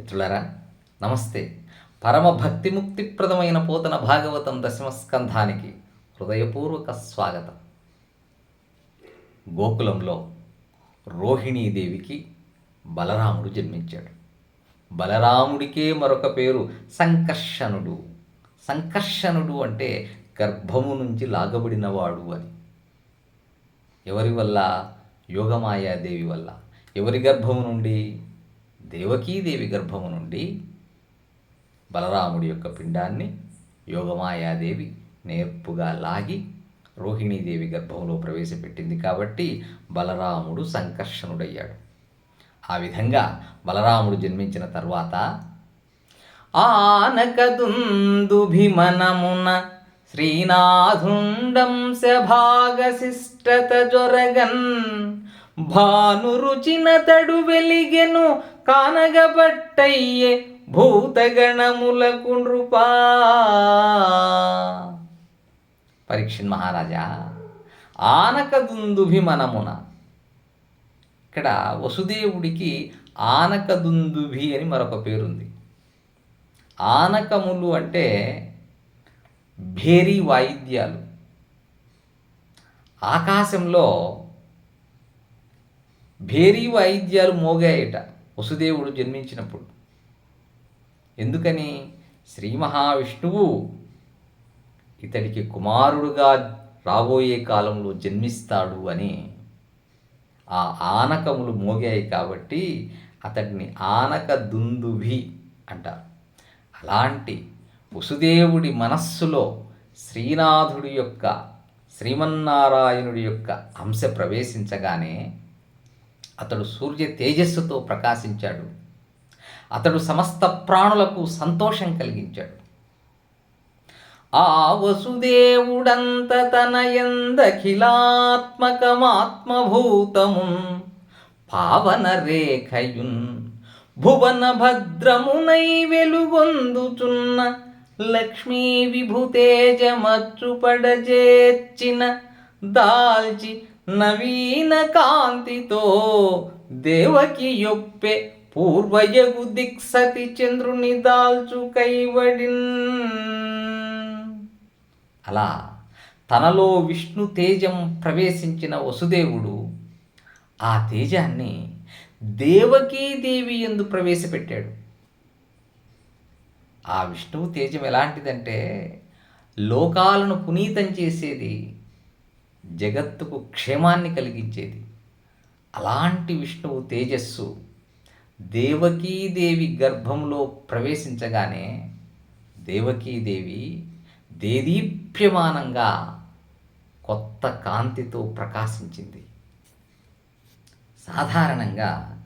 మిత్రులారా నమస్తే. పరమ భక్తిముక్తిప్రదమైన పోతన భాగవతం దశమస్కంధానికి హృదయపూర్వక స్వాగతం. గోకులంలో రోహిణీదేవికి బలరాముడు జన్మించాడు. బలరాముడికే మరొక పేరు సంకర్షణుడు. సంకర్షణుడు అంటే గర్భము నుంచి లాగబడినవాడు అని ఎవరి వల్ల? యోగమాయాదేవి వల్ల. ఎవరి గర్భము నుండి? దేవకీదేవి గర్భము నుండి బలరాముడి యొక్క పిండాన్ని యోగమాయాదేవి నేర్పుగా లాగి రోహిణీదేవి గర్భంలో ప్రవేశపెట్టింది కాబట్టి బలరాముడు సంకర్షణుడయ్యాడు. ఆ విధంగా బలరాముడు జన్మించిన తర్వాత ఆనకదుందుభిమనమున శ్రీనాథుండం సభాగశిష్టత జొరగన్ భానురుచిన తడు వెలిగెను కానగబట్టయ్యే భూతగణములకు నృపా. పరీక్షణ్ మహారాజా ఆనకదుందుభిమనమున ఇక్కడ వసుదేవుడికి ఆనకదుందుభి అని మరొక పేరుంది. ఆనకములు అంటే భేరీ వాయిద్యాలు. ఆకాశంలో భేరీ వాయిద్యాలు మోగాయట వసుదేవుడు జన్మించినప్పుడు. ఎందుకని? శ్రీ మహావిష్ణువు ఇతడికి కుమారుడుగా రాబోయే కాలంలో జన్మిస్తాడు అని ఆ ఆనకములు మోగాయి కాబట్టి అతడిని ఆనక దుందుభి అంటారు. అలాంటి వసుదేవుడి మనస్సులో శ్రీనాథుడి యొక్క శ్రీమన్నారాయణుడి యొక్క అంశ ప్రవేశించగానే అతడు సూర్య తేజస్సుతో ప్రకాశించాడు. అతడు సమస్త ప్రాణులకు సంతోషం కలిగించాడు. ఆ వసుదేవుడంత తనయందఖిలాత్మకమాత్మభూతమున్ పావన రేఖయున్ భువన భద్రమునై వెలుగొందుచున్న లక్ష్మీ విభుతేజమచ్చుపడజేర్చిన దాల్చి నవీన కాంతితో దేవకి యొప్పే పూర్వయగు దిక్సతి చంద్రుని దాల్చు కైవడిన్. అలా తనలో విష్ణు తేజం ప్రవేశించిన వసుదేవుడు ఆ తేజాన్ని దేవకీదేవి ఎందు ప్రవేశపెట్టాడు. ఆ విష్ణువు తేజం ఎలాంటిదంటే లోకాలను పునీతం చేసేది జగత్తుకు క్షేమాన్ని కలిగించేది. అలాంటి విష్ణువు తేజస్సు దేవకీదేవి గర్భంలో ప్రవేశించగానే దేవకీదేవి దేదీప్యమానంగా కొత్త కాంతితో ప్రకాశించింది. సాధారణంగా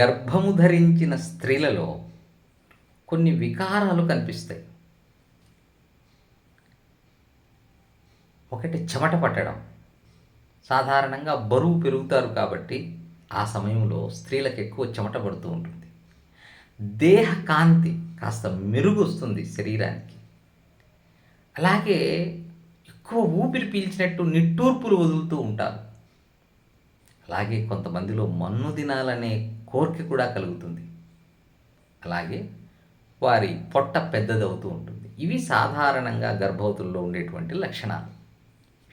గర్భము ధరించిన స్త్రీలలో కొన్ని వికారాలు కనిపిస్తాయి. ఒకటి చెమట పట్టడం. సాధారణంగా బరువు పెరుగుతారు కాబట్టి ఆ సమయంలో స్త్రీలకు ఎక్కువ చెమట పడుతూ ఉంటుంది. దేహ కాంతి కాస్త మెరుగు వస్తుంది శరీరానికి. అలాగే ఎక్కువ ఊపిరి పీల్చినట్టు నిట్టూర్పులు వదులుతూ ఉంటారు. అలాగే కొంతమందిలో మన్ను దినాలనే కోరిక కూడా కలుగుతుంది. అలాగే వారి పొట్ట పెద్దదవుతూ ఉంటుంది. ఇవి సాధారణంగా గర్భవతుల్లో ఉండేటువంటి లక్షణాలు.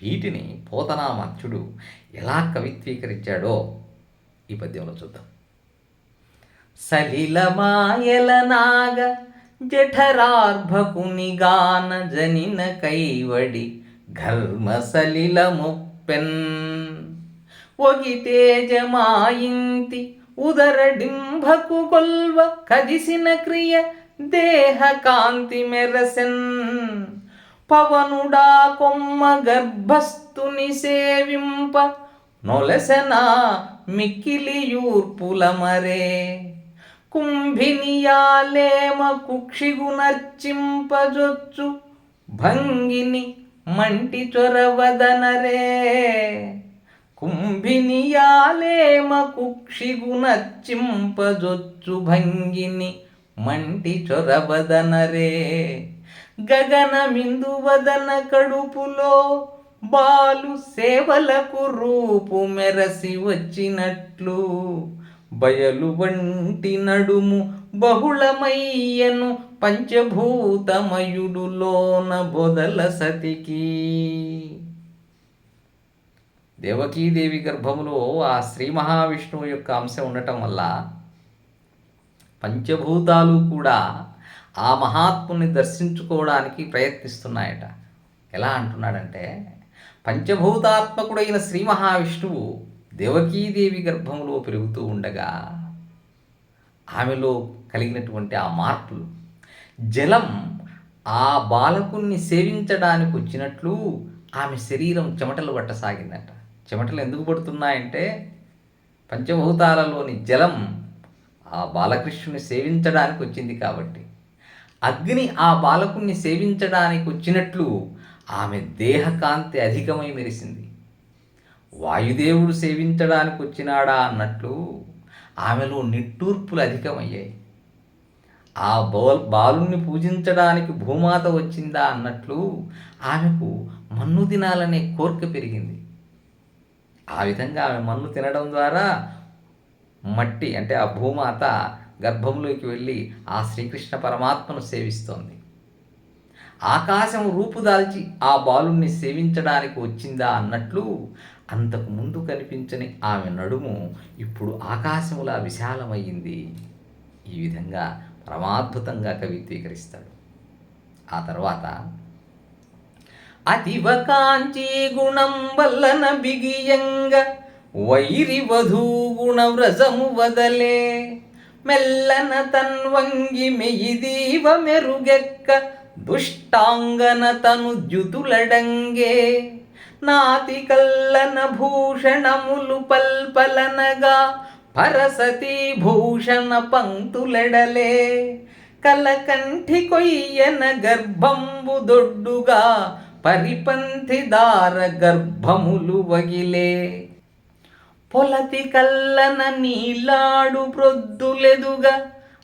వీటిని పోతనామత్యుడు ఎలా కవిత్వీకరించాడో ఈ పద్యంలో చూద్దాం. సలిలమాయల నాగ జఠరార్భకునిగాన జనిన కైవడి ఘర్మ సలిల ముప్పెన్ ఒగితేజమాయింతి ఉదరడింభకు కొల్వ కదిసిన క్రియ దేహ కాంతి మెరసెన్. పవనుడా కొమ్మ గర్భస్థుని సేవింప నొలసెన మిక్కిలియూర్పుల మరే. కుంభినియాలేమ కుక్షిగునర్చింపజొచ్చు భంగిని మంటి చొరవదనరే. కుంభినియాలేమ కుక్షిగునర్చింపజొచ్చు భంగిని మంటి చొరవదనరే. గగనమిందువదన కడుపులో బాలు సేవలకు రూపు మెరసి వచ్చినట్లు. బయలు వంటి నడుము బహుళమయ్యను పంచభూతమయుడులోన బొదల సతికి. దేవకీదేవి గర్భములో ఆ శ్రీ మహావిష్ణువు యొక్క అంశం ఉండటం వల్ల పంచభూతాలు కూడా ఆ మహాత్ముని దర్శించుకోవడానికి ప్రయత్నిస్తున్నాయట. ఎలా అంటున్నాడంటే పంచభూతాత్మకుడైన శ్రీ మహావిష్ణువు దేవకీదేవి గర్భంలో పెరుగుతూ ఉండగా ఆమెలో కలిగినటువంటి ఆ మార్పులు జలం ఆ బాలకుణ్ణి సేవించడానికి వచ్చినట్లు ఆమె శరీరం చెమటలు పట్టసాగిందట. చెమటలు ఎందుకు పడుతున్నాయంటే పంచభూతాలలోని జలం ఆ బాలకృష్ణుని సేవించడానికి వచ్చింది కాబట్టి. అగ్ని ఆ బాలకుణ్ణి సేవించడానికి వచ్చినట్లు ఆమె దేహకాంతి అధికమై మెరిసింది. వాయుదేవుడు సేవించడానికి వచ్చినాడా అన్నట్లు ఆమెలో నిట్టూర్పులు అధికమయ్యాయి. ఆ బౌల్ బాలుణ్ణి పూజించడానికి భూమాత వచ్చిందా అన్నట్లు ఆమెకు మన్ను తినాలనే కోరిక పెరిగింది. ఆ విధంగా ఆమె మన్ను తినడం ద్వారా మట్టి అంటే ఆ భూమాత గర్భంలోకి వెళ్ళి ఆ శ్రీకృష్ణ పరమాత్మను సేవిస్తోంది. ఆకాశం రూపుదాల్చి ఆ బాలుణ్ణి సేవించడానికి వచ్చిందా అన్నట్లు అంతకు ముందు కనిపించని ఆమె నడుము ఇప్పుడు ఆకాశములా విశాలమయ్యింది. ఈ విధంగా పరమాద్భుతంగా కవిత్వీకరిస్తాడు ఆ తర్వాత అతివ కాంచీ గుణం వల్లన బిగియంగ వైరి వధూ గుణ ಮೆಲ್ಲನ ತನ್ವಂಗಿ ಮೆಯಿದೀವ ಮೆರುಗೆಕ್ಕ ದುಷ್ಟಾಂಗನ ತನು ದ್ಯುತುಲಡಂಗೆ ನಾತಿ ಕಲ್ಲನ ಭೂಷಣ ಮುಲು ಪಲ್ಪಲನಗ ಪರಸತಿ ಭೂಷಣ ಪಂಕ್ತುಲೆಡಲೆ ಕಲಕಂಠಿ ಕೊಯ್ಯನ ಗರ್ಭಂಬು ದೊಡ್ಡುಗ ಪರಿಪಂಥಿದಾರ ಗರ್ಭಮುಲು ವಗಿಲೆ పొలతి కల్లన నీలాడు ప్రొద్దులెదుగా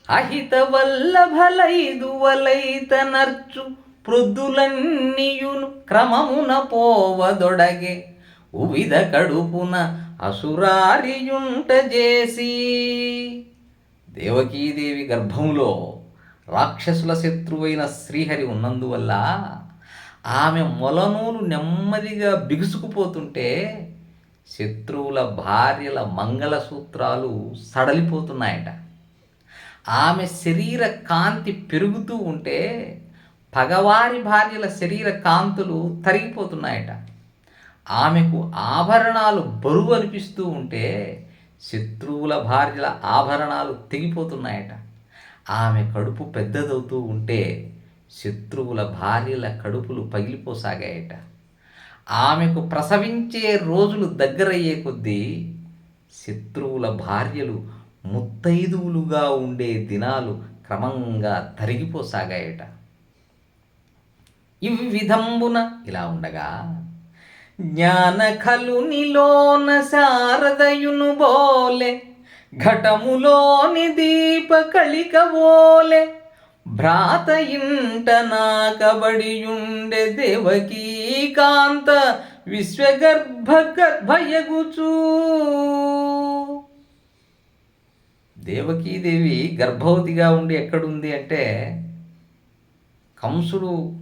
అహిత వల్లభలైదు వలైత నర్చు ప్రొద్దులన్నీయును క్రమమున పోవదొడగే. ఉవిధ కడుపున అసురారియుంట చేసి దేవకీదేవి గర్భములో రాక్షసుల శత్రువైన శ్రీహరి ఉన్నందువల్ల ఆమె మొలనూలు నెమ్మదిగా బిగుసుకుపోతుంటే శత్రువుల భార్యల మంగళసూత్రాలు సడలిపోతున్నాయట. ఆమె శరీర కాంతి పెరుగుతూ ఉంటే పగవారి భార్యల శరీర కాంతులు తరిగిపోతున్నాయట. ఆమెకు ఆభరణాలు బరువు అనిపిస్తూ ఉంటే శత్రువుల భార్యల ఆభరణాలు తెగిపోతున్నాయట. ఆమె కడుపు పెద్దదవుతూ ఉంటే శత్రువుల భార్యల కడుపులు పగిలిపోసాగాయట. ఆమెకు ప్రసవించే రోజులు దగ్గరయ్యే కొద్దీ శత్రువుల భార్యలు ముత్తైదువులుగా ఉండే దినాలు క్రమంగా తరిగిపోసాగాయట. ఇవి విధంబున ఇలా ఉండగా జ్ఞాన ఖలునిలోన శారదయును బోలే ఘటములోని దీప కళిక బోలే భ్రాత ఇంట నాకబడియుండె దేవకీ కాంత విశ్వగర్భ గర్భయగుచూ దేవకీదేవి గర్భవతిగా ఉండి ఎక్కడుంది అంటే కంసుడు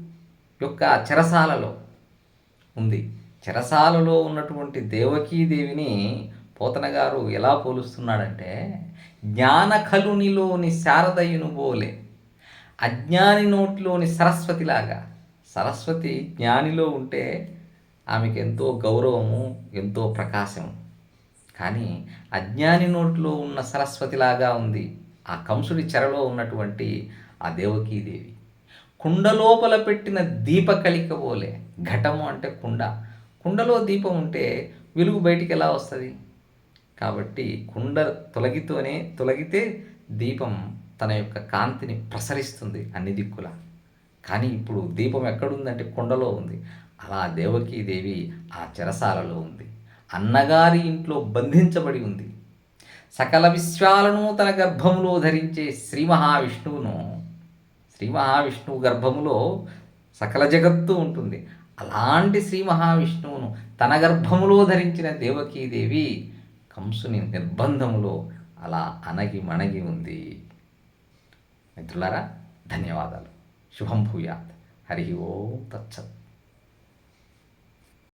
యొక్క చెరసాలలో ఉంది. చెరసాలలో ఉన్నటువంటి దేవకీదేవిని పోతన గారు ఎలా పోలుస్తున్నాడంటే జ్ఞానఖలునిలోని శారదయును పోలే అజ్ఞాని నోట్లోని సరస్వతిలాగా. సరస్వతి జ్ఞానిలో ఉంటే ఆమెకు ఎంతో గౌరవము ఎంతో ప్రకాశము. కానీ అజ్ఞాని నోట్లో ఉన్న సరస్వతిలాగా ఉంది. ఆ కంసుడి చెరలో ఉన్నటువంటి ఆ దేవకీదేవి. కుండలోపల పెట్టిన దీప కలిక పోలే ఘటము అంటే కుండ. కుండలో దీపం ఉంటే వెలుగు బయటికి ఎలా వస్తుంది? కాబట్టి కుండ తొలగితోనే తొలగితే దీపం తన యొక్క కాంతిని ప్రసరిస్తుంది అన్ని దిక్కుల. కానీ ఇప్పుడు దీపం ఎక్కడుందంటే కొండలో ఉంది. అలా దేవకీదేవి ఆ చెరసాలలో ఉంది. అన్నగారి ఇంట్లో బంధించబడి ఉంది. సకల విశ్వాలను తన గర్భంలో ధరించే శ్రీ మహావిష్ణువును శ్రీ మహావిష్ణువు గర్భములో సకల జగత్తు ఉంటుంది. అలాంటి శ్రీ మహావిష్ణువును తన గర్భములో ధరించిన దేవకీదేవి కంసుని నిర్బంధములో అలా అణగి మణగి ఉంది. మిత్రులారా ధన్యవాదాలు. శుభం భూయాత్. హరి ఓం తచ్చత్